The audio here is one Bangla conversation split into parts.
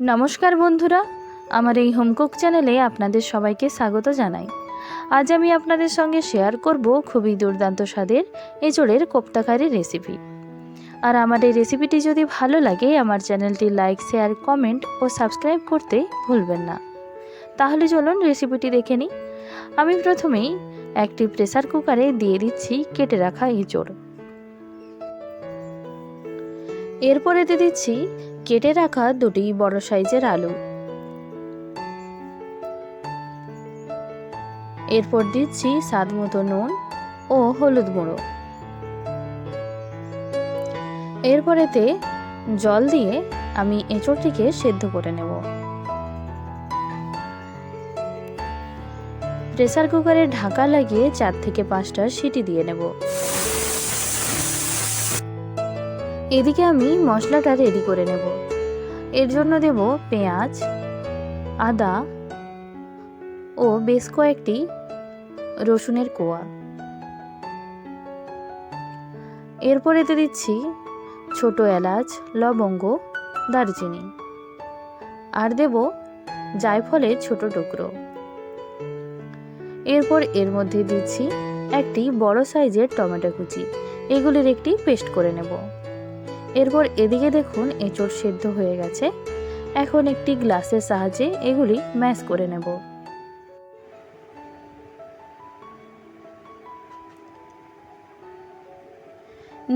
নমস্কার বন্ধুরা, আমার এই হোমকুক চ্যানেলে আপনাদের সবাইকে স্বাগত জানাই। আজ আমি আপনাদের সঙ্গে শেয়ার করব খুবই দুর্দান্ত স্বাদের এঁচড়ের কোপ্তাকারি রেসিপি। আর আমার এই রেসিপিটি যদি ভালো লাগে, আমার চ্যানেলটি লাইক, শেয়ার, কমেন্ট ও সাবস্ক্রাইব করতে ভুলবেন না। তাহলে চলুন রেসিপিটি দেখে নিই। আমি প্রথমেই একটি প্রেসার কুকারে দিয়ে দিচ্ছি কেটে রাখা এঁচড়। এরপর এতে দিচ্ছি কেটে রাখা দুটি বড় সাইজের আলু। এরপর দিচ্ছি স্বাদ মতো নুন ও হলুদ গুঁড়ো। এরপরেতে জল দিয়ে আমি এঁচড়টিকে সেদ্ধ করে নেব। প্রেসার কুকারে ঢাকা লাগিয়ে চার থেকে পাঁচটা সিটি দিয়ে নেব। এদিকে আমি মশলাটা রেডি করে নেব। এর জন্য দেব পেঁয়াজ, আদা ও বেশ কয়েকটি রসুনের কোয়া। এরপর এতে দিচ্ছি ছোট এলাচ, লবঙ্গ, দারচিনি। আর দেব জায়ফলের ছোট টুকরো। এরপর এর মধ্যে দিচ্ছি একটি বড় সাইজের টমেটো কুচি। এগুলির একটি পেস্ট করে নেব। এরপর এদিকে দেখুন এঁচড় সেদ্ধ হয়ে গেছে। এখন একটি গ্লাসের সাহায্যে এগুলি ম্যাশ করে নেব।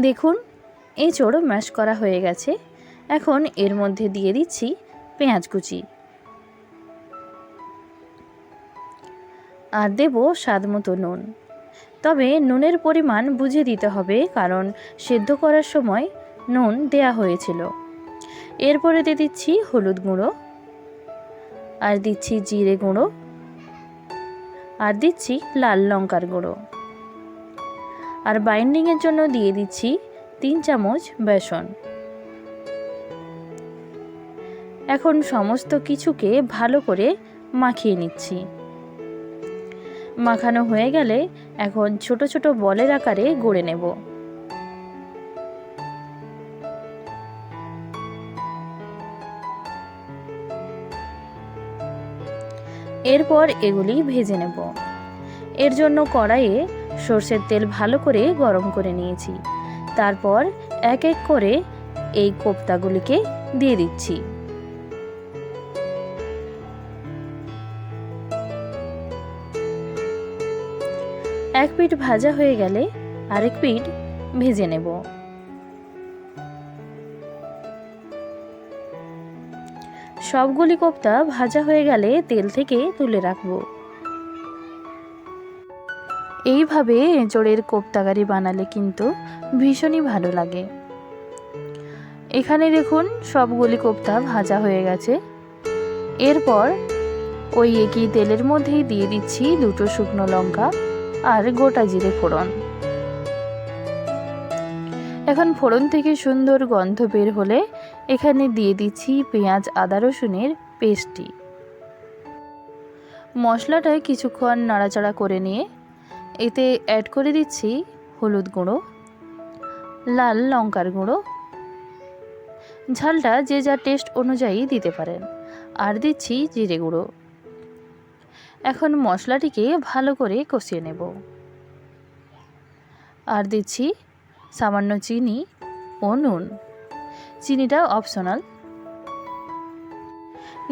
দেখুন, এঁচড় ম্যাশ করা হয়ে গেছে। এখন এর মধ্যে দিয়ে দিচ্ছি পেঁয়াজ কুচি। আর দেব স্বাদ মতো নুন। তবে নুনের পরিমাণ বুঝে দিতে হবে, কারণ সেদ্ধ করার সময় নুন দেয়া হয়েছিল। এরপরে দিয়ে দিচ্ছি হলুদ গুঁড়ো। আর দিচ্ছি জিরে গুঁড়ো। আর দিচ্ছি লাল লঙ্কার গুঁড়ো। আর বাইন্ডিংয়ের জন্য দিয়ে দিচ্ছি তিন চামচ বেসন। এখন সমস্ত কিছুকে ভালো করে মাখিয়ে নিচ্ছি। মাখানো হয়ে গেলে এখন ছোট ছোট বলের আকারে গড়ে নেব। এরপর এগুলি ভেজে নেব। এর জন্য কড়াইয়ে সর্ষের তেল ভালো করে গরম করে নিয়েছি। তারপর এক এক করে এই কোপ্তাগুলিকে দিয়ে দিচ্ছি। এক পিঠ ভাজা হয়ে গেলে আরেক পিঠ ভেজে নেব। সবগুলি কোপ্তা ভাজা হয়ে গেলে তেল থেকে তুলে রাখব। এইভাবে এঁচড়ের কোপ্তাগারি বানালে কিন্তু ভীষণই ভালো লাগে। এখানে দেখুন সবগুলি কোপ্তা ভাজা হয়ে গেছে। এরপর ওই একই তেলের মধ্যেই দিয়ে দিচ্ছি দুটো শুকনো লঙ্কা আর গোটা জিরে ফোড়ন। এখন ফোড়ন থেকে সুন্দর গন্ধ বের হলে এখানে দিয়ে দিচ্ছি পেঁয়াজ, আদা রসুনের পেস্টটি। মশলাটা কিছুক্ষণ নাড়াচাড়া করে নিয়ে এতে অ্যাড করে দিচ্ছি হলুদ গুঁড়ো, লাল লঙ্কার গুঁড়ো। ঝালটা যে যা টেস্ট অনুযায়ী দিতে পারেন। আর দিচ্ছি জিরে গুঁড়ো। এখন মশলাটিকে ভালো করে কষিয়ে নেব। আর দিচ্ছি সামান্য চিনি ও নুন। চিনিটা অপশনাল।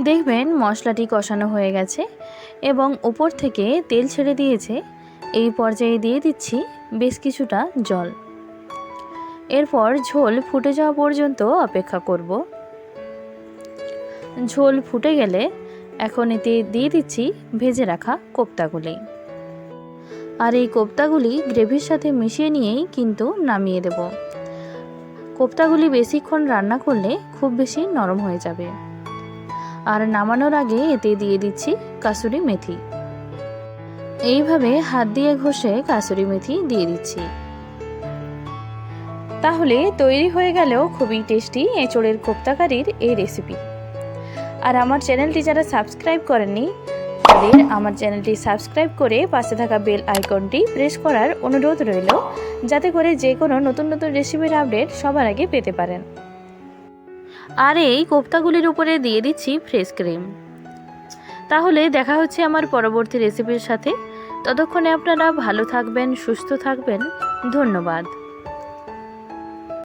দেখবেন মশলাটি কষানো হয়ে গেছে এবং উপর থেকে তেল ছেড়ে দিয়েছে। এই পর্যায়ে দিয়ে দিচ্ছি বেশ কিছুটা জল। এরপর ঝোল ফুটে যাওয়া পর্যন্ত অপেক্ষা করব। ঝোল ফুটে গেলে এখন এতে দিয়ে দিচ্ছি ভেজে রাখা কোপ্তাগুলি। আর এই কোপ্তাগুলি গ্রেভির সাথে মিশিয়ে নিয়েই কিন্তু নামিয়ে দেব। কোপ্তাগুলি বেশিক্ষণ রান্না করলে খুব বেশি নরম হয়ে যাবে। আর নামানোর আগে এতে দিয়ে দিচ্ছি কাসুরি মেথি। এইভাবে হাত দিয়ে ঘষে কাসুরি মেথি দিয়ে দিচ্ছি। তাহলে তৈরি হয়ে গেলেও খুবই টেস্টি এঁচড়ের কোপ্তাকারির এই রেসিপি। আর আমার চ্যানেলটি যারা সাবস্ক্রাইব করেননি আপনাদের আমার চ্যানেলটি সাবস্ক্রাইব করে পাশে থাকা বেল আইকনটি প্রেস করার অনুরোধ রইল, যাতে করে যে কোনো নতুন নতুন রেসিপির আপডেট সবার আগে পেতে পারেন। আর এই কোপ্তাগুলির উপরে দিয়ে দিচ্ছি ফ্রেশ ক্রিম তাহলে দেখা হচ্ছে আমার পরবর্তী রেসিপির সাথে। ততক্ষণে আপনারা ভালো থাকবেন, সুস্থ থাকবেন। ধন্যবাদ।